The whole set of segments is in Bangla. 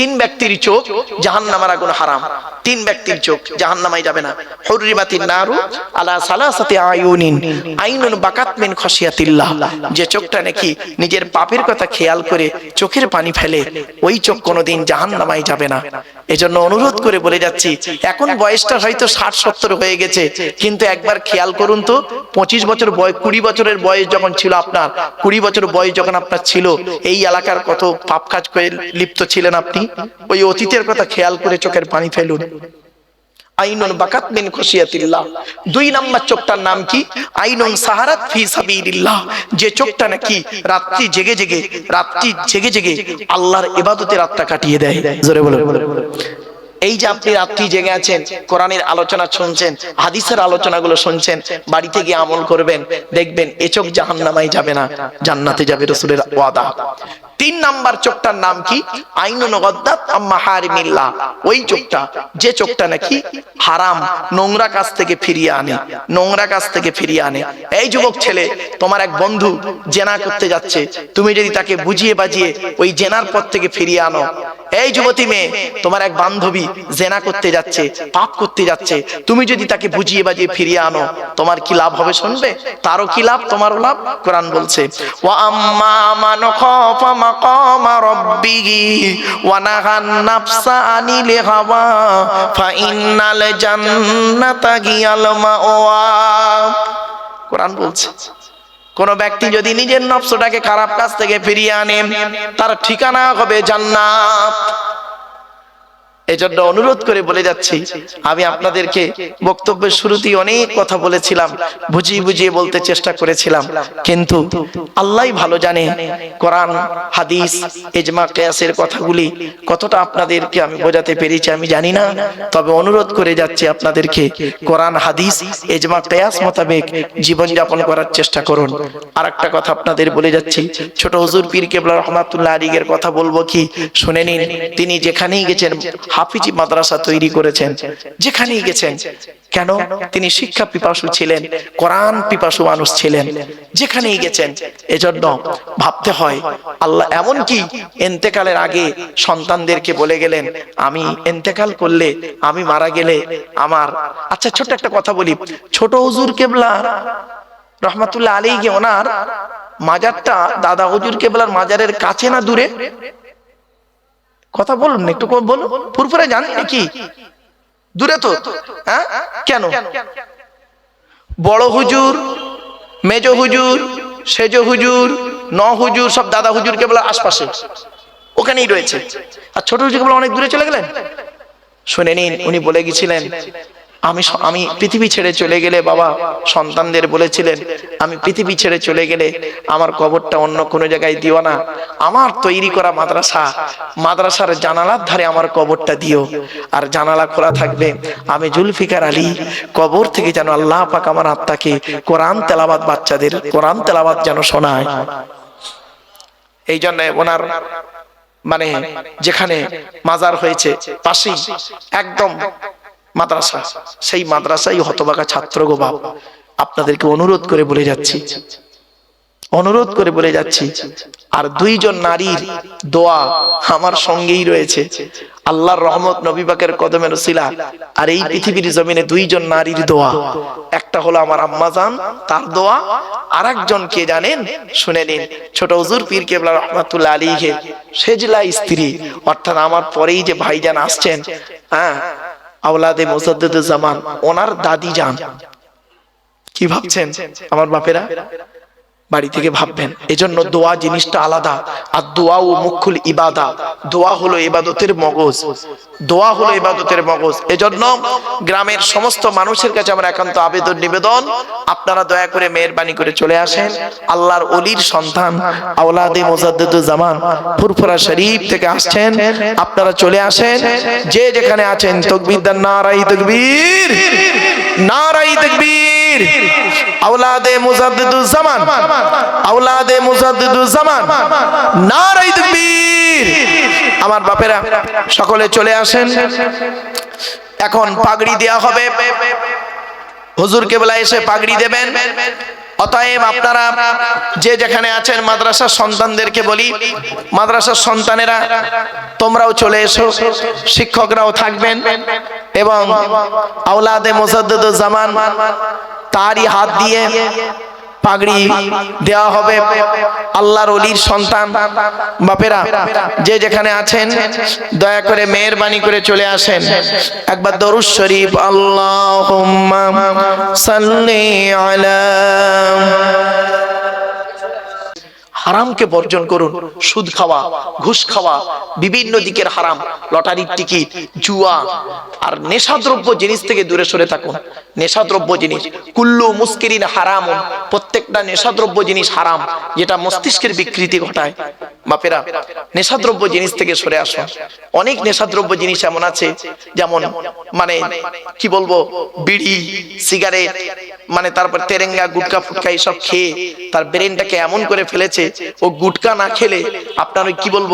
তিন ব্যক্তির চোখ জাহান্নামের আগুন হারাম। তিন ব্যক্তির চোখ জাহান্নামায় যাবে না। হুররিমাতিন নারু আলা সালাসাতি আয়ুনিন, আইনুন বাকাত মিন খশিয়াতিল্লাহ। যে চোখটা নাকি নিজের পাপের কথা খেয়াল করে চোখের পানি ফেলে, ওই চোখ কোনোদিন জাহান্নামায় যাবে না। এজন্য অনুরোধ করে বলে যাচ্ছি, এখন বয়সটা হয়তো ষাট, সত্তর হয়ে গেছে, কিন্তু একবার খেয়াল করুন তো, পঁচিশ বছর বয়স কুড়ি বছরের বয়স যখন ছিল আপনার, কুড়ি বছর বয়স যখন আপনার ছিল, এই এলাকার কত পাপ কাজ করে লিপ্ত ছিলেন আপনি? ওই অতীতের কথা খেয়াল করে চোখের পানি ফেলুন। আইনুন বাকাত মিন খুশিয়াতিল্লাহ। দুই নাম্বার চোখটার নাম কি? আইনুন সাহারাত ফি সাবিলিল্লাহ। যে চোখটা নাকি রাত্রি জেগে জেগে, রাত্রি জেগে জেগে আল্লাহর ইবাদতে রাতটা কাটিয়ে দেয়। জোরে বলে এই যে আপনি রাত্রি জেগে আছেন, কোরআনের আলোচনা শুনছেন, হাদিসের আলোচনাগুলো শুনছেন, বাড়িতে গিয়ে আমল করবেন, দেখবেন এ চোখ জাহান্নামায় যাবে না, জান্নাতে যাবে রসুলের ওয়াদা। তিন নাম্বার চোখটার নাম কি? আম্মা ওই চোখটা, যে চোখটা নাকি হারাম, নোংরা কাজ থেকে ফিরিয়ে আনে, নোংরা কাজ থেকে ফিরিয়ে আনে। এই যুবক ছেলে, তোমার এক বন্ধু জেনা করতে যাচ্ছে। তুমি যদি তাকে বুঝিয়ে বাজিয়ে ওই জেনার পথ থেকে ফিরিয়ে আনো। এই যুবতী মেয়ে, তোমার এক বান্ধবী জেনা করতে যাচ্ছে, পাপ করতে যাচ্ছে। তুমি যদি তাকে বুঝিয়ে বাজিয়ে ফিরিয়ে আনো, তোমার কি লাভ হবে শুনবে? তারও কি লাভ? তোমারও লাভ? কোরআন বলছে, ওয়া আম্মা মান খাফা মাকামা ربه ونهى النفس عن الهوى فإن الجنة هي المأوى কোরআন বলছে, কোন ব্যক্তি যদি নিজের নফসটাকে খারাপ কাজ থেকে ফিরিয়ে আনেন তার ঠিকানা হবে জান্নাত। এজন্য অনুরোধ করে বলে যাচ্ছি, আমি আপনাদেরকে বক্তব্যের শুরুতেই অনেক কথা বলেছিলাম, বুঝিয়ে বুঝিয়ে বলতে চেষ্টা করেছিলাম, কিন্তু আল্লাহ ভালো জানে কোরআন, হাদিস এজমা কেয়াসের কথাগুলি কতটা আপনাদেরকে আমি বোঝাতে পেরেছি আমি জানি না, তবে অনুরোধ করে যাচ্ছি আপনাদেরকে কোরআন, হাদিস এজমা কেয়াস মোতাবেক জীবনযাপন করার চেষ্টা করুন। আর একটা কথা আপনাদের বলে যাচ্ছি, ছোট হুজুর পীর কেবলা রহমাতুল্লাহ আলীগের কথা বলব কি? শুনে নিন, তিনি যেখানেই গেছেন হাফিজি মাদ্রাসা তৈরি করেছেন, যেখানেই গেছেন। কেন? তিনি শিক্ষা পিপাসু ছিলেন, কোরআন পিপাসু মানুষ ছিলেন, যেখানেই গেছেন। এজন্য ভাবতে হয়, আল্লাহ এমন কি এন্তেকালের আগে সন্তানদেরকে বলে গেলেন, আমি এন্তেকাল করলে আমি মারা গেলে আমার আচ্ছা ছোট্ট একটা কথা বলি। ছোট হুজুর কেবলা, রহমাতুল্লাহ আলী ওনার মাজারটা দাদা হুজুর কেবলার মাজারের কাছে না দূরে? কথা বলুন একটু বলুন। ফুরফুরে জানেন নাকি দূরে তো। হ্যাঁ? কেন? বড় হুজুর, মেজ হুজুর, সেজ হুজুর, ন হুজুর, সব দাদা হুজুর কেবল আশপাশে। ওখানেই রয়েছে। আর ছোট হুজুর কেবল অনেক দূরে চলে গেলেন? শুনে নিন, উনি বলে গেছিলেন আমি আমি পৃথিবী ছেড়ে চলে গেলে বাবা সন্তানদের বলেছিলেন, আমি পৃথিবী ছেড়ে চলে গেলে আমার কবরটা অন্য কোনো জায়গায় দিও না। আমার তৈরি করা মাদ্রাসা, মাদ্রাসার জানালার ধারে আমার কবরটা দিও। আর জানালা খোলা থাকবে। আমি জুলফিকার আলী, কবর থেকে যেন আল্লাহ পাক আমার আত্মাকে কোরআন তেলাবাদ বাচ্চাদের, কোরআন তেলাবাদ যেন শোনায়। এই জন্য ওনার মানে যেখানে মাজার হয়েছে, পাশেই, একদম মাদ্রাসা। সেই মাদ্রাসাই হতবাকা ছাত্র গো আপনাদেরকে অনুরোধ করে বলে যাচ্ছি। অনুরোধ করে বলে যাচ্ছি, আর দুইজন নারীর দোয়া আমার সঙ্গেই রয়েছে। আল্লাহর রহমত নবীবাকের কদমের শিলা আর এই পৃথিবীর জমিনে দুইজন নারীর দোয়া। একটা হলো আমার আম্মাজান তার দোয়া আর একজন কে জানেন? শুনে নিন, ছোট হুজুর পীর কেবলা রহমাতুল্লাহ আলীকে সেজলা স্ত্রী। অর্থাৎ আমার পরেই যে ভাইজান আসছেন হ্যাঁ আওলাদে মোসাদ্দুজ্জামান ওনার দাদি যান। কি ভাবছেন? আমার বাপেরা? বাড়ি থেকে ভাববেন। এজন্য দোয়া জিনিসটা আলাদা। আর দোয়া ও মুখুল ইবাদা। দোয়া হলো ইবাদতের মগজ। দোয়া হলো ইবাদতের মগজ। এজন্য গ্রামের সমস্ত মানুষের কাছে আমার একান্ত আবেদন, নিবেদন। আপনারা দয়া করে মেহরবানি করে চলে আসেন। আল্লাহর অলির সন্তান, আওলাদে মোজাদ্দুজ্জামান ফুরফুরা শরীফ থেকে আসছেন। আপনারা চলে আসেন। যে যেখানে আছেন, তকবীর নারাই তকবীর। নারাই তকবীর। আওলাদে মুজাদ্দিদুজ্জামান আওলাদে মুজাদ্দিদুজ্জামান নারাই তকবীর আমার বাপেরা, সকলে চলে আসেন। এখন পাগড়ি দেয়া হবে। হুজুর কেবলা এসে পাগড়ি দেবেন। অতএব আপনারা যে যেখানে আছেন মাদ্রাসার সন্তানদেরকে বলি, মাদ্রাসার সন্তানেরা, তোমরাও চলে এসো। শিক্ষকরাও থাকবেন। এবং আওলাদে জামান তারই হাত দিয়ে পাগড়ি দেওয়া হবে আল্লাহর অলির সন্তান। বাপেরা, যে যেখানে আছেন, দয়া করে মেহরবানি করে চলে আসেন। একবার দরুদ শরীফ আল্লাহ সাল্লি আলা হারামকে বর্জন করুন। সুদ খাওয়া, ঘুষ খাওয়া, বিভিন্ন দিকের হারাম, লটারির টিকিট, জুয়া, আর নেশাদ্রব্য জিনিস থেকে দূরে সরে থাকুন। নেশাদ্রব্য জিনিস, কুল্লু মুস্কিরিন হারাম প্রত্যেকটা নেশাদ্রব্য জিনিস হারাম, যেটা মস্তিষ্কের বিকৃতি ঘটায়। বাপেরা, নেশাদ্রব্য জিনিস থেকে সরে আসুন। অনেক নেশাদ্রব্য জিনিস এমন আছে, যেমন মানে কি বলব, বিড়ি, সিগারেট মানে তারপর তেরেঙ্গা, গুটকা ফুটকা এইসব খেয়ে, তার ব্রেনটাকে এমন করে ফেলেছে ও গুটকা না খেলে আপনার কি বলব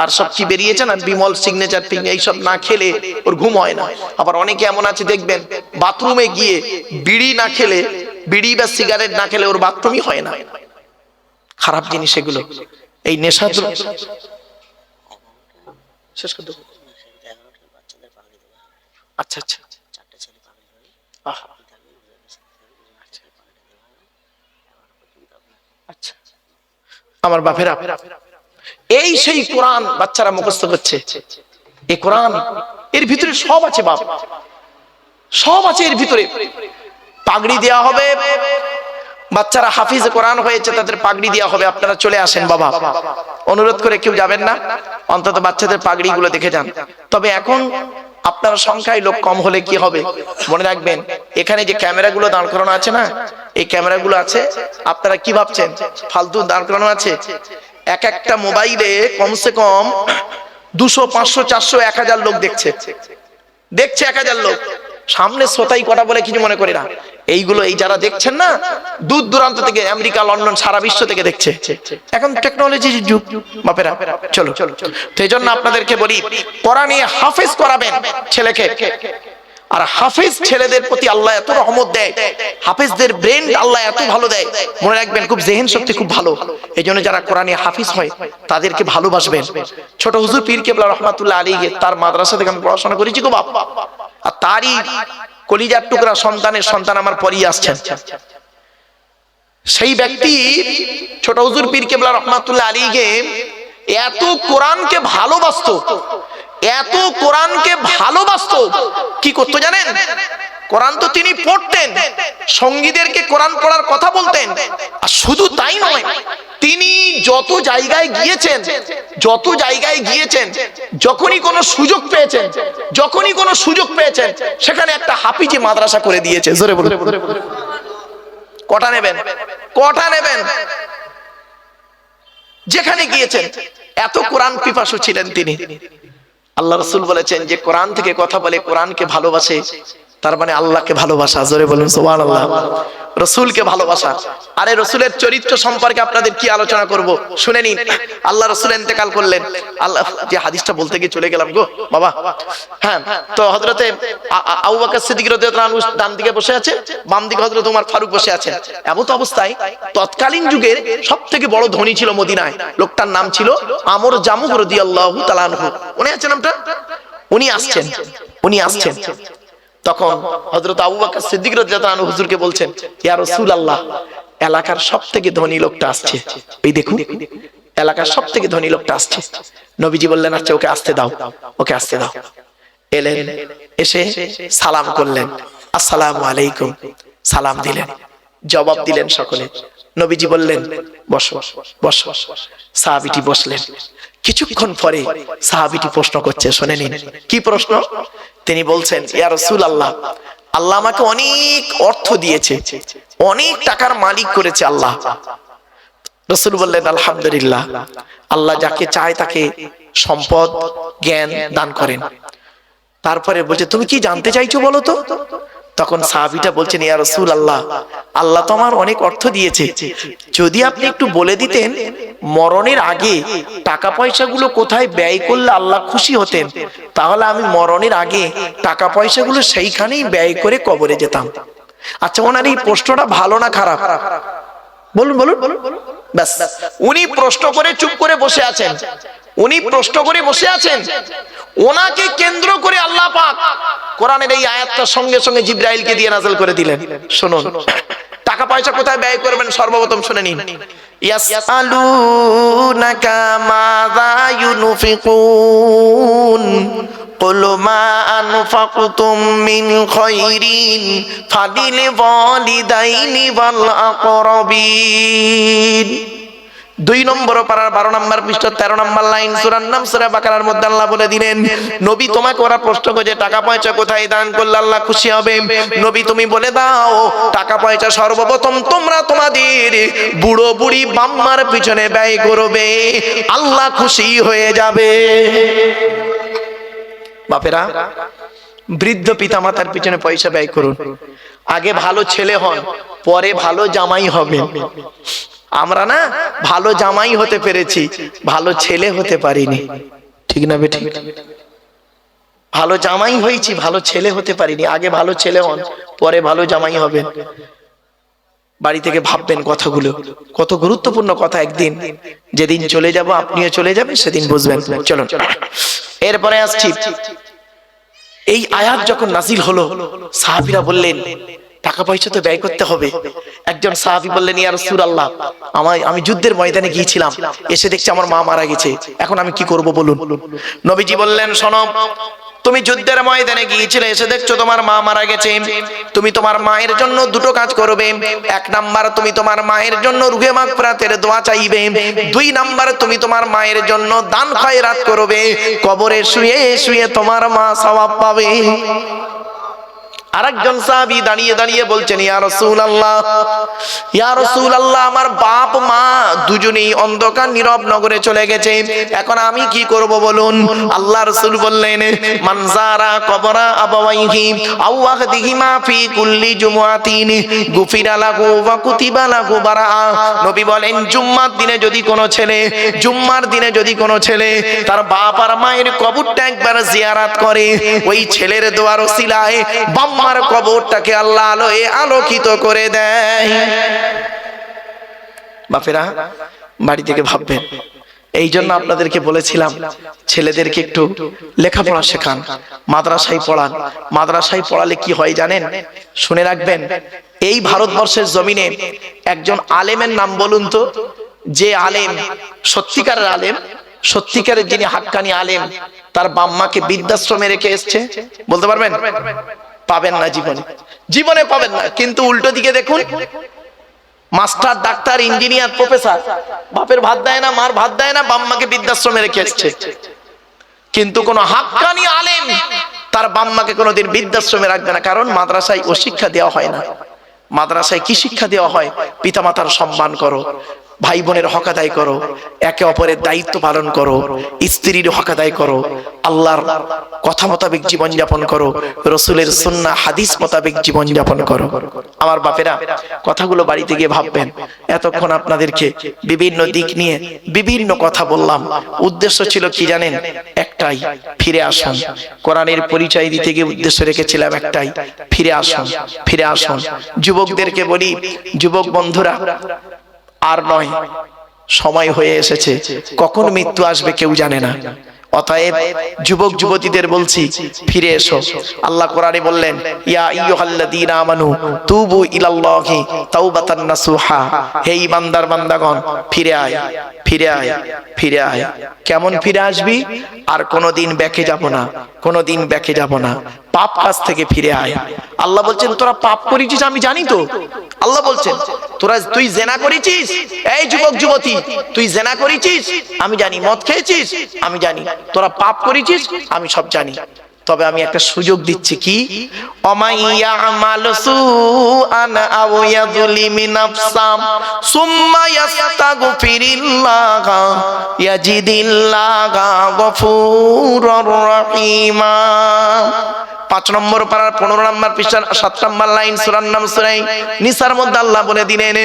আর সব কি বেরিয়েছে না? বিমল সিগনেচার টিং এইসব না খেলে ওর ঘুম হয় না। আবার অনেকে এমন আছে দেখবেন বাথরুমে গিয়ে বিড়ি না খেলে বিড়ি বা সিগারেট না খেলে ওর বাথরুমই হয় না। খারাপ জিনিস এগুলো। এই নেশা তো আচ্ছা আচ্ছা। আহা, আচ্ছা আমার বাপেরা, এই সেই কোরআন বাচ্চারা মুখস্থ করছে। এই কোরআন, এর ভিতরে সব আছে বাপ। সব আছে এর ভিতরে। পাগড়ি দেওয়া হবে, বাচ্চারা হাফিজ কোরআন হয়েছে, তাদের পাগড়ি দেওয়া হবে। আপনারা চলে আসেন বাবা। অনুরোধ করে কেউ যাবেন না। অন্তত বাচ্চাদের পাগড়ি গুলো দেখে যান। তবে এখন আপনার সংখ্যায় লোক কম হলে কি হবে? মনে রাখবেন, এখানে যে ক্যামেরাগুলো দাঁড় করানো আছে না, এই ক্যামেরাগুলো আছে, আপনারা কি ভাবছেন? ফালতু দাঁড় করানো আছে? এক একটা মোবাইলে কমসে কম দুশো, পাঁচশো, চারশো, এক হাজার লোক দেখছে। দেখছে এক হাজার লোক। সামনে শ্রোতাই কটা বলে কিছু মনে করি না। এইগুলো এই যারা দেখছেন না, দূর দূরান্ত থেকে আমেরিকা, লন্ডন, সারা বিশ্ব থেকে দেখছে। এখন টেকনোলজির যুগ, বাপেরা, চলো। চলো সেই জন্য আপনাদেরকে বলি কোরআনে হাফেজ করাবেন ছেলেকে। আর হাফেজ ছেলেদের প্রতি আল্লাহ এত রহমত দেয়, হাফেজদের ব্রেন আল্লাহ এত ভালো দেয়। মনে রাখবেন, খুব জেহেন শক্তি খুব ভালো। এই জন্য যারা কোরআনে হাফিজ হয়, তাদেরকে ভালোবাসবেন। ছোট হুজুর পীর কেবলা রহমাতুল্লাহ আলী তার মাদ্রাসা থেকে আমি পড়াশোনা করেছি গো বাপ। আর তারই কলিজার টুকরা সন্তানের সন্তান আমার পরই আসছেন। সেই ব্যক্তি ছোট হুজুর পীর কেবলা রহমাতুল্লাহ আলীকে এত কোরআনকে ভালোবাসতো, এত কোরআনকে ভালোবাসতো, কি করতো জানেন? কোরআন তো তিনি পড়তেন, সঙ্গীদেরকে কোরআন পড়ার কথা বলতেন, আর শুধু তাই নয়, তিনি যত জায়গায় গিয়েছেন, যত জায়গায় গিয়েছেন, যখনই কোনো সুযোগ পেয়েছেন, যখনই কোনো সুযোগ পেয়েছেন, সেখানে একটা হাফিজি মাদ্রাসা করে দিয়েছে, জোরে বলে কটা নেবেন? কটা নেবেন? যেখানে গিয়েছেন, এত কোরআন পিপাসু ছিলেন তিনি। আল্লাহ রসুল বলেছেন যে কোরআন থেকে কথা বলে কোরআনকে ভালোবাসে তার মানে আল্লাহকে ভালোবাসা। জোরে বলুন সোমান আল্লাহ রসুলকে ভালোবাসা। আরে রসুলের চরিত্র সম্পর্কে আপনাদের কি আলোচনা করব? শুনে নিন। আল্লাহ রসুল ইন্তেকাল করলেন। আল্লাহ, যে হাদিসটা বলতে গিয়ে চলে গেলাম গো, বাবা। হ্যাঁ তো হজরতে আবু বকর সিদ্দিক ডান দিকে বসে আছে, বাম দিকে হযরত ওমর ফারুক বসে আছেন এমন তো অবস্থায় তৎকালীন যুগের সবথেকে বড় ধনী ছিল মদিনায়। লোকটার নাম ছিল আমর জামুহ রাদিয়াল্লাহু তাআলা আনহু। উনি আছে নামটা? উনি আসছেন। উনি আসছেন। তখন হযরত আবু বকর সিদ্দিক আনহু হুজুরকে বলছেন, ইয়া রাসূলুল্লাহ, এলাকার সবথেকে ধনী লোকটা আসছে। এই দেখুন, এলাকার সবথেকে ধনী লোকটা আসছে। নবীজি বললেন আচ্ছা ওকে আসতে দাও, ওকে আসতে দাও। এলেন, এসে সালাম করলেন। আসসালামু আলাইকুম। সালাম দিলেন, জবাব দিলেন সকলে। নবীজি বললেন, বসো বসো। সাহাবিটি বসলেন। কিছুক্ষণ পরে সাহাবিটি প্রশ্ন করছে শুনে নিন কি প্রশ্ন? তিনি বলছেন, ইয়া রাসূল আল্লাহ আল্লাহ আমাকে অনেক অর্থ দিয়েছে, অনেক টাকার মালিক করেছে আল্লাহ। রসুল বললেন, আলহামদুলিল্লাহ, আল্লাহ যাকে চায় তাকে সম্পদ, জ্ঞান দান করেন। তারপরে বলছে, তুমি কি জানতে চাইছো বলো তো? তখন সাহাবিটা বলছেন ইয়া রসুল আল্লাহ আল্লাহ তো আমার অনেক অর্থ দিয়েছে। যদি আপনি একটু বলে দিতেন মরণের আগে টাকা পয়সাগুলো কোথায় ব্যয় করলে আল্লাহ খুশি হতেন? তাহলে আমি মরণের আগে টাকা পয়সাগুলো সেইখানেই ব্যয় করে কবরে যেতাম। আচ্ছা ওনার এই প্রশ্নটা ভালো না খারাপ? বলুন বলুন। বলুন ব্যাস। উনি প্রশ্ন করে চুপ করে বসে আছেন। উনি প্রশ্ন করে বসে আছেন। ওনাকে কেন্দ্র করে আল্লাহ পাক কোরআনের এই আয়াতটা সঙ্গে সঙ্গে জিব্রাইলকে দিয়ে নাজল করে দিলেন শুনুন টাকা পয়সা কোথায় ব্যয় করবেন সর্বপ্রথম শুনে নিন ইয়াসআলুনাকা মাযা ইউনফিকুন قل ما أنفقتم من خير فللوالدين والأقربين দুই নম্বর পারার বারো নম্বর পৃষ্ঠ, তেরো নম্বর লাইন, সুরার নাম সুরা বাকারার মধ্যে আল্লাহ বলে দিলেন, নবী তোমাকে ওরা প্রশ্ন করছে, টাকা পয়সা কোথায় দান করলে আল্লাহ খুশি হবে? নবী তুমি বলে দাও, টাকা পয়সা সর্বপ্রথম তোমরা তোমাদের বুড়ো বুড়ি বাম্মার পিছনে ব্যয় করবে, আল্লাহ খুশি হয়ে যাবে। বাপেরা, বৃদ্ধ পিতা মাতার পিছনে পয়সা ব্যয় করুন। আগে ভালো ছেলে হন, পরে ভালো জামাই হবে। আমরা না ভালো জামাই হতে পেরেছি, ভালো ছেলে হতে পারিনি। ঠিক না বেঠিক? ভালো জামাই হয়েছি, ভালো ছেলে হতে পারিনি। আগে ভালো ছেলে হন, পরে ভালো জামাই হবেন বাড়ি থেকে ভাববেন কথাগুলো। কত গুরুত্বপূর্ণ কথা একদিন। যেদিন চলে যাব, আপনিও চলে যাবেন, সেদিন বুঝবেন। চলুন। এরপরে আসছি। এই আয়াত যখন নাজিল হলো, সাহাবিরা বললেন টাকা পয়সা তো ব্যয় করতে হবে। একজন সাহাবি বললেন, ইয়া রাসূলুল্লাহ আমার আমি যুদ্ধের ময়দানে গিয়েছিলাম, এসে দেখছি আমার মা মারা গেছে, এখন আমি কি করব বলুন? নবীজি বললেন, শোনো, তুমি যুদ্ধের ময়দানে গিয়েছিলে, এসে দেখছ তোমার মা মারা গেছে। তুমি তোমার মায়ের জন্য দুটো কাজ করবে। এক নাম্বার, তুমি তোমার মায়ের জন্য রুহে মাগফিরাতের দোয়া চাইবে। দুই নাম্বার, তুমি তোমার মায়ের জন্য দান খয়রাত করবে। কবরে শুয়ে শুয়ে তোমার মা সওয়াব পাবে। আরেকজন সাহাবী দাঁড়িয়ে দাঁড়িয়ে বলছেন, ইয়া রাসূলুল্লাহ ইয়া রাসূলুল্লাহ, আমার বাপ, মা দুজনেই অন্ধকার নীরব নগরে চলে গেছে। এখন আমি কি করব বলুন? আল্লাহ রাসূল বললেন মানজারা কবরা আবাওয়াইহি, আও আহদিহিমা ফি কুল্লি জুমআতিন, গুফিরা লাহু ওয়া কুতিবা লাহু বারা নবী বলেন, জুম্মার দিনে যদি কোনো ছেলে, জুম্মার দিনে যদি কোনো ছেলে তার বাপ আর মায়ের কবরটা একবার জিয়ারাত করে, ওই ছেলের দোয়ার ওসিলায় বাম্মার কবরটাকে আল্লাহ আলোয় আলোকিত করে দেয়। বাপেরা, বাড়ি থেকে ভাববেন এই জন্য আপনাদেরকে বলেছিলাম, ছেলেদেরকে একটু লেখাপড়া শেখান, মাদ্রাসায় পড়ান। মাদ্রাসায় পড়ালে কি হয় জানেন? শুনে রাখবেন, এই ভারতবর্ষের জমিনে একজন আলেমের নাম বলুন তো, যে আলেম সত্যিকারের আলেম, সত্যিকারের যিনি হাক্কানি আলেম, তার বাম্মাকে বৃদ্ধাশ্রমে রেখে এসছে, বলতে পারবেন? পাবেন না জীবনে। জীবনে পাবেন না, কিন্তু উল্টো দিকে দেখুন, মাস্টার, ডাক্তার, ইঞ্জিনিয়ার, প্রফেসর, বাপের ভাত দেয় না, মার ভাত দেয় না বাম্মাকে বৃদ্ধাশ্রমে রেখে এসছে। কিন্তু কোন হাক্কানি আলেম তার বাম্মাকে কোনোদিন বৃদ্ধাশ্রমে রাখবে না, কারণ মাদ্রাসায় ও শিক্ষা দেওয়া হয় না। মাদ্রাসায় কি শিক্ষা দেওয়া হয়? পিতামাতার সম্মান করো। ভাই বোনের হক আদায় করো, একে অপরের দায়িত্ব পালন করো, স্ত্রীর হক আদায় করো, আল্লাহর কথা মোতাবেক জীবনযাপন করো, রসুলের সুন্না, হাদিস মোতাবেক জীবনযাপন করো। আমার বাপেরা, কথাগুলো বাড়িতে গিয়ে ভাববেন, এতক্ষণ আপনাদেরকে বিভিন্ন দিক নিয়ে বিভিন্ন কথা বললাম। উদ্দেশ্য ছিল কি জানেন? একটাই, ফিরে আসুন। কোরআনের পরিচয় দিতে গিয়ে উদ্দেশ্য রেখেছিলাম একটাই, ফিরে আসুন ফিরে আসুন। যুবকদেরকে বলি, যুবক বন্ধুরা আর নয় সময় হয়ে এসেছে। কখন মৃত্যু আসবে কেউ জানে না। অতএব যুবক, যুবতীদের বলছি, ফিরে এসো। আল্লাহ কোরআনে বললেন, ইয়া আইয়ুহাল্লাযীনা আমানু, তুবু ইলাল্লাহি তাওবাতান নাসুহা। হে ইমানদার বান্দাগণ, ফিরে আয় ফিরে আয় ফিরে আয়। কেমন ফিরে আসবি? আর কোনোদিন ব্যাকে যাব না, কোনোদিন ব্যাকে যাব না। পাপ কাজ থেকে ফিরে আয়। আল্লাহ বলছেন, তোরা পাপ করেছিস, আমি জানি তো। আল্লাহ বলছেন, তোরা তুই জেনা করেছিস? এই যুবক, যুবতী, তুই জেনা করেছিস? আমি জানি, মদ খেয়েছিস? আমি জানি। তোরা পাপ করেছিস? আমি সব জানি। তবে আমি একটা সুযোগ দিচ্ছি কি? ইয়াজিদিল্লাহ পাঁচ নম্বর পাড়ার পনেরো নম্বর পৃষ্ঠার সাত নম্বর লাইন, সুরার নাম সুরাই। নিসার মধ্যে আল্লাহ বলে দিলেন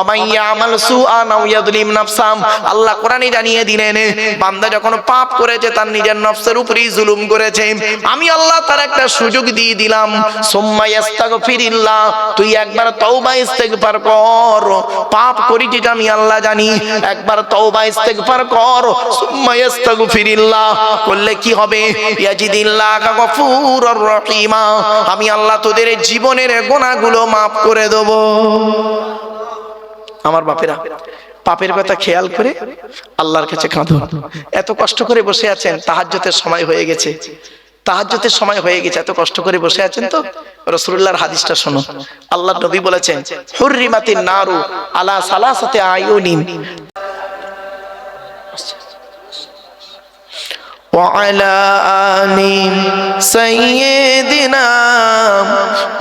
অমাইয়া আমাল সুআ নাও ইয়াদলিম নাফসাম। আল্লাহ কোরআনে জানিয়ে দিলেন, বান্দা যখন পাপ করেছে, তার নিজের নফসের উপরেই জুলুম করেছে। আমি আল্লাহ তার একটা সুযোগ দিয়ে দিলাম। সুম্মা ইস্তাগফিরিল্লাহ তুই একবার তওবা ইস্তেগফার কর। পাপ করেছিস আমি আল্লাহ জানি। একবার তওবা ইস্তেগফার কর। সুম্মা ইস্তাগফিরিল্লাহ করলে কি হবে? ইয়াজিদিল্লাহ গফুরুর রহিমা, আমি আল্লাহ তোদের জীবনের গোনাগুলো মাফ করে দেব। আমার বাপেরা, পাপের কথা খেয়াল করে আল্লাহর কাছে কাঁদুন। এত কষ্ট করে বসে আছেন তাহাজ্জতের সময় হয়ে গেছে। তাহাজ্জতের সময় হয়ে গেছে, এত কষ্ট করে বসে আছেন তো? রসুল্লাহর হাদিসটা শোনো। আল্লাহ নবী বলেছেন, হুররিমাতিন নারু আলা সালাসাতে আয়ুনিন وعلى آل سيدنا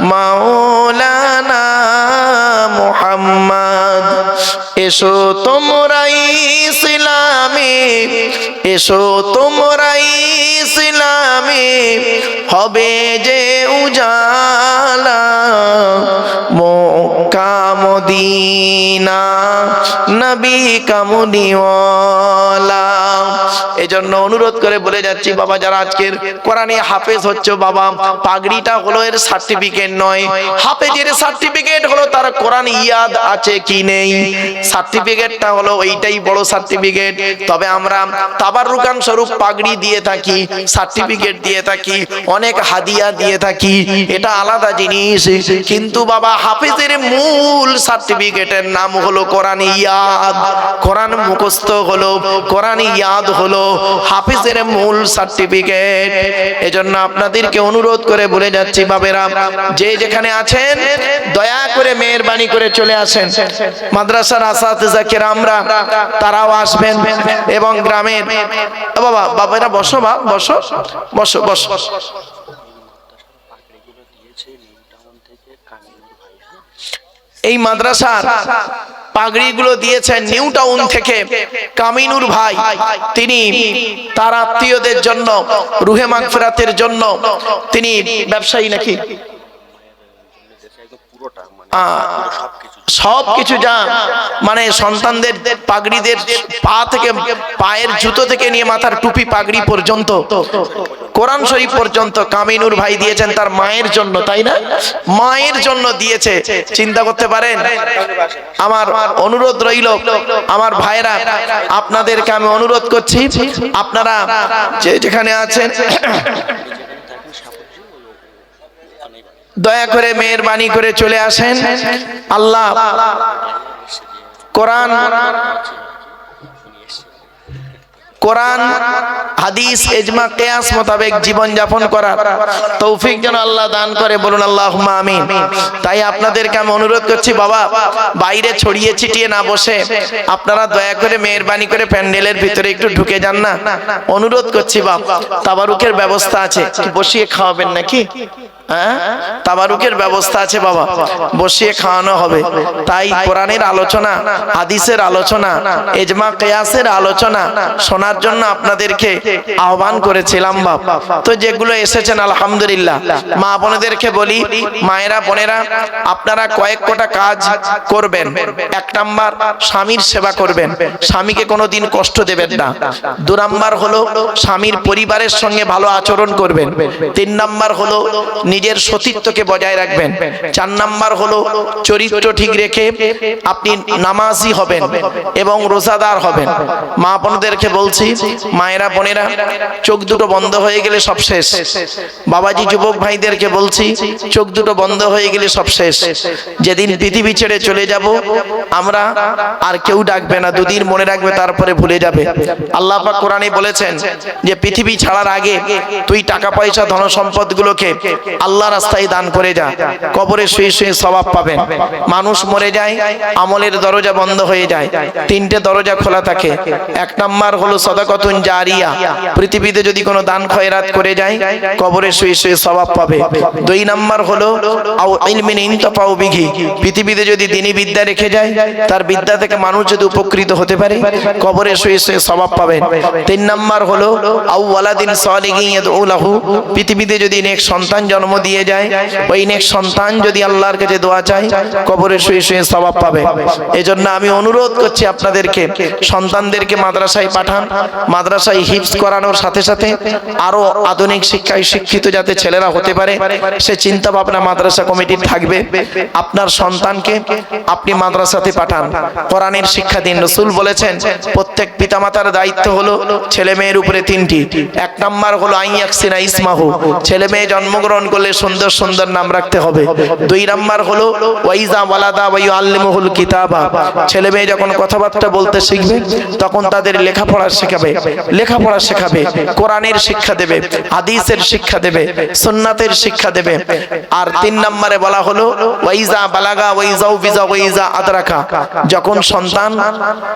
مولانا মুহাম্মদ এসো তোমরাই ইসলামে এসো তোমরাই ইসলামে হবে যে উজালা মক্কা মদিনা নবী কামুনিওয়ালা এজন্য অনুরোধ করে বলে যাচ্ছি, বাবা যারা আজকের কোরআনে হাফেজ হচ্ছে, বাবা, পাগড়িটা হলো এর সার্টিফিকেট নয়। হাফেজের সার্টিফিকেট হলো তার কোরআন ইয়াদ আছে কি নেই। সার্টিফিকেটটা হলো বড় সার্টিফিকেট তবে আমরা তাবাররুকান স্বরূপ পাগড়ি দিয়ে থাকি সার্টিফিকেট দিয়ে থাকি, অনেক হাদিয়া দিয়ে থাকি, এটা আলাদা জিনিস। কিন্তু বাবা, হাফেজের মূল সার্টিফিকেটের নাম হলো কোরআন ইয়াদ। কোরআন মুখস্থ হলো, কোরআন ইয়াদ হলো হাফিজের মূল সার্টিফিকেট। এজন্য আপনাদেরকে অনুরোধ করে বলে যাচ্ছি বাবেরা যে যেখানে আছেন, দয়া করে মেহরবানি করে চলে আসেন। মাদ্রাসার আসাতিজা কেরামরা, তারাও আসবেন এবং গ্রামের বাবা বাবারা বসো বা বসো বসো বসো। এই মাদ্রাসার পাগড়িগুলো দিয়েছেন নিউ টাউন থেকে কামিনুর ভাই। তিনি তার আত্মীয়দের জন্য, রুহে মাগফিরাতের জন্য তিনি ব্যবসায়ী নাকি? পুরোটা সব কিছু যা মানে সন্তানদের পাগড়িদের পা থেকে, পায়ের জুতো থেকে নিয়ে মাথার টুপি পাগড়ি পর্যন্ত, কোরআন শরীফ পর্যন্ত কামিনুর ভাই দিয়েছেন তার মায়ের জন্য, তাই না? মায়ের জন্য দিয়েছে। চিন্তা করতে পারেন? আমার অনুরোধ রইল, আমার ভাইরা আপনাদেরকে আমি অনুরোধ করছি, আপনারা যেখানে আছেন যেখানে থাকেন সাপোর্ট ওখানেই বাড়ি দয়া করে মেহরবানি করে চলে আসেন। আল্লাহ কোরআন কোরআন, হাদিস এজমা কেয়াস মোতাবেক জীবন যাপন করার তৌফিক যেন আল্লাহ দান করে, বলুন আল্লাহ আমিন। তাই আপনাদেরকে আমি অনুরোধ করছি, বাবা, বাইরে ছড়িয়ে ছিটিয়ে না বসে আপনারা দয়া করে মেহরবানি করে প্যান্ডেলের ভিতরে একটু ঢুকে যান না। অনুরোধ করছি, বাপ, তাবারুকের ব্যবস্থা আছে বসিয়ে খাওয়াবেন নাকি? তাবারুকের ব্যবস্থা আছে বাবা। বসিয়ে খাওয়ানো হবে। তাই কোরআনের আলোচনা, হাদিসের আলোচনা, এজমা কেয়াসের আলোচনা শোনার জন্য আপনাদেরকে আহ্বান করেছিলাম বাপ। তো যেগুলো এসেছেন, আলহামদুলিল্লাহ। মা বোনেদেরকে বলি, মায়েরা, বোনেরা, আপনারা কয়েক কোটা কাজ করবেন। এক নাম্বার, স্বামীর সেবা করবেন। স্বামীকে কোনোদিন কষ্ট দেবেন না। দু নাম্বার হলো, স্বামীর পরিবারের সঙ্গে ভালো আচরণ করবেন। তিন নাম্বার হলো নিজের সতীত্বকে বজায় রাখবেন। চার নাম্বার হলো চরিত্র ঠিক রেখে আপনি নামাজি হবেন এবং রোজাদার হবেন। মা বোনদেরকে বলছি, মায়েরা বোনেরা, চোখ দুটো বন্ধ হয়ে গেলে সব শেষ। বাবাজি যুবক ভাইদেরকে বলছি, চোখ দুটো বন্ধ হয়ে গেলে সব শেষ। যেদিন পৃথিবী ছেড়ে চলে যাব, আমরা আর কেউ ডাকবে না, দুদিন মনে রাখবে তারপরে ভুলে যাবে। আল্লাহ পাক কোরআনে বলেছেন যে, পৃথিবী ছাড়ার আগে তুই টাকা পয়সা ধন সম্পদ গুলোকে আল্লাহ রাস্তায় দান করে যা। কবরে শুয়ে শুয়ে স্বভাব পাবেন। মানুষ মরে যায়, আমলের দরজা বন্ধ হয়ে যায়। তিনটে দরজা খোলা থাকে। এক নাম্বার হলো সদাকতুন জারিয়া। পৃথিবীতে যদি কোনো দান খয়রাত করে যায়, কবরে শুয়ে শুয়ে স্বভাব পাবে। দুই নাম্বার হলো ইলমিন ইনতাফাউ বিঘি পৃথিবীতে যদি দিনী বিদ্যা রেখে যায়, তার বিদ্যা থেকে মানুষ যদি উপকৃত হতে পারে, কবরে শুয়ে শুয়ে স্বভাব পাবেন। তিন নাম্বার হলো আউ সালিহিন ইয়াদউলাহু। পৃথিবীতে যদি নেক সন্তান জন্ম দিয়ে যায়, ওই নেক সন্তান যদি আল্লাহর কাছে দোয়া চায়, কবরে শুয়ে শুয়ে স্বভাব পাবে। এজন্য আমি অনুরোধ করছি আপনাদেরকে, সন্তানদেরকে মাদ্রাসায় পাঠান, মাদ্রাসায় হিপস করানোর সাথে সাথে আরও আধুনিক শিক্ষায় শিক্ষিত যাতে ছেলেরা হতে পারে, সে চিন্তা ভাবনা মাদ্রাসা কমিটির থাকবে। আপনার সন্তানকে আপনি মাদ্রাসাতে পাঠান। কোরআনের শিক্ষা দিন। রসুল বলেছেন, প্রত্যেক পিতামাতার দায়িত্ব হলো ছেলে মেয়ের উপরে তিনটি। এক নাম্বার হলো আইয়াকসিনা ইসমাহু। ছেলে মেয়ে জন্মগ্রহণ করলে সুন্দর সুন্দর নাম রাখতে হবে। দুই নাম্বার হলো ওয়াইজা ওয়ালাদা ওয়াইউ আল্লিমুহুল কিতাবা। ছেলে মেয়ে যখন কথাবার্তা বলতে শিখবে তখন তাদের লেখাপড়া শেখাবে লেখাপড়া শেখাবে কোরআনের শিক্ষা দেবে হাদিসের শিক্ষা দেবে সুন্নাতের শিক্ষা দেবে। আর তিন নম্বরে বলা হলো ওয়াইজা বালাগা ওয়াইজাউ বিজা ওয়াইজা আদরাকা। যখন সন্তান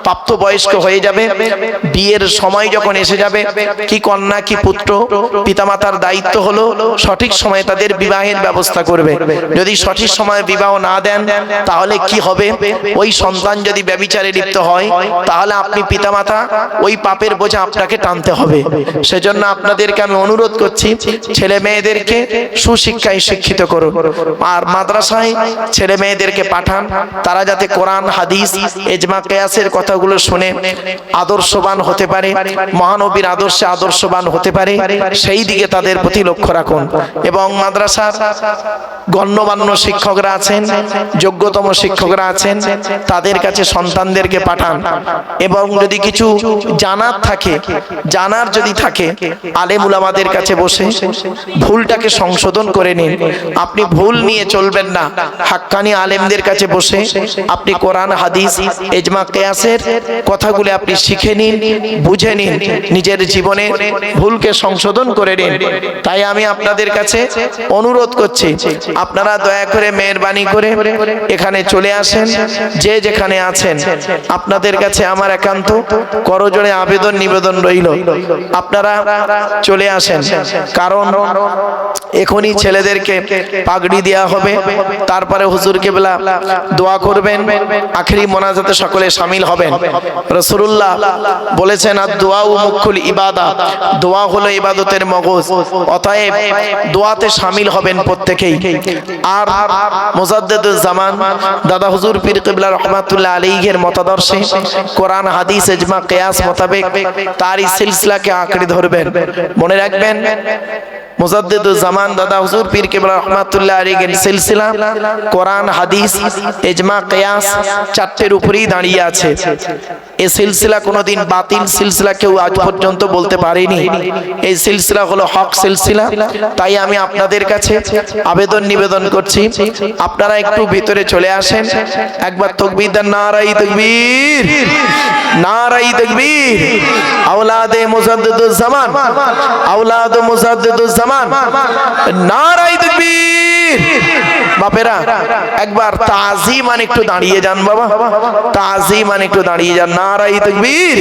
প্রাপ্ত বয়স্ক হয়ে যাবে বিয়ের সময় যখন এসে যাবে কি কন্যা কি পুত্র পিতামাতার দায়িত্ব হলো সঠিক সময়ে তাদের বিবাহের ব্যবস্থা করবে। যদি সঠিক সময়ে বিবাহ না দেন, তাহলে কি হবে? ওই সন্তান যদি ব্যবিচারে লিপ্ত হয়, তাহলে আপনি পিতামাতা ওই পাপের বোঝা আপনাকে টানতে হবে। সেজন্য আপনাদেরকে আমি অনুরোধ করছি, ছেলে মেয়েদেরকে সুশিক্ষায় শিক্ষিত করুন। আর মাদ্রাসায় ছেলে মেয়েদেরকে পাঠান, তারা যাতে কোরআন, হাদিস এজমা কেয়াসের কথাগুলো শুনে আদর্শবান হতে পারে, মহানবীর আদর্শে আদর্শবান হতে পারে, সেই দিকে তাদের প্রতি লক্ষ্য রাখুন। এবং মাদ্রাসার গণ্যমান্য শিক্ষকরা আছেন, যোগ্যতম শিক্ষকরা আছেন, তাদের কাছে সন্তানদেরকে পাঠান। এবং যদি কিছু জানার থাকে, জানার যদি থাকে আলেমুল আমাদের কাছে বসে ভুলটাকে সংশোধন করে নিন। আপনি ভুল নিয়ে চলবেন না। হাক্কানি আলেমদের কাছে বসে আপনি কোরআন, হাদিস এজমা কেয়াসের কথাগুলি আপনি শিখে নিন, বুঝে নিন, নিজের জীবনে ভুলকে সংশোধন করে নিন। তাই আমি আপনাদের কাছে অনুরোধ করছি, আপনারা দয়া করে মেহরবানি করে এখানে চলে আসেন, যে যেখানে আছেন, আপনাদের কাছে আমার একান্ত করজোড়ে আবেদন নিবেদন রইল। আপনারা চলে আসেন, কারণ এখনই ছেলেদেরকে পাগড়ি দেওয়া হবে, তারপরে হুজুরকে বেলা দোয়া করবেন, আখেরি মোনাজাতে সকলে সামিল হবেন। রসুল্লাহ বলেছেন আর দোয়া ও মুখুল ইবাদা দোয়া হলো ইবাদতের মগজ, অতএব দোয়াতে সামিল হবেন প্রত্যেকেই। আর মোজাদ্দেদুল জামান, দাদা হুজুর পীর কিবলা রহমাতুল্লাহ আলাইহির মতাদর্শে কোরআন, হাদিস, ইজমা, কিয়াস মোতাবেক তার সিলসিলাকে আঁকড়ে ধরবেন। মনে রাখবেন জামান দাদা কোরআন, হাদিস চারটের উপরেই দাঁড়িয়ে আছে। সিলসিলা বাতিল সিলসিলা কেউ পর্যন্ত বলতে পারেনি। এই হক সিলসিলা। তাই আমি আপনাদের কাছে আবেদন নিবেদন করছি, আপনারা একটু ভিতরে চলে আসেন। একবার তকবীর দেন, নারাই তকবীর নারাই তকবীর। আওলাদে মুজাদ্দিদুল জামান জামান। নারাই তকবীর বাপেরা, একবার তাজিমান একটু দাঁড়িয়ে যান বাবা। তাজিমান একটু দাঁড়িয়ে যান নারাই তকবীর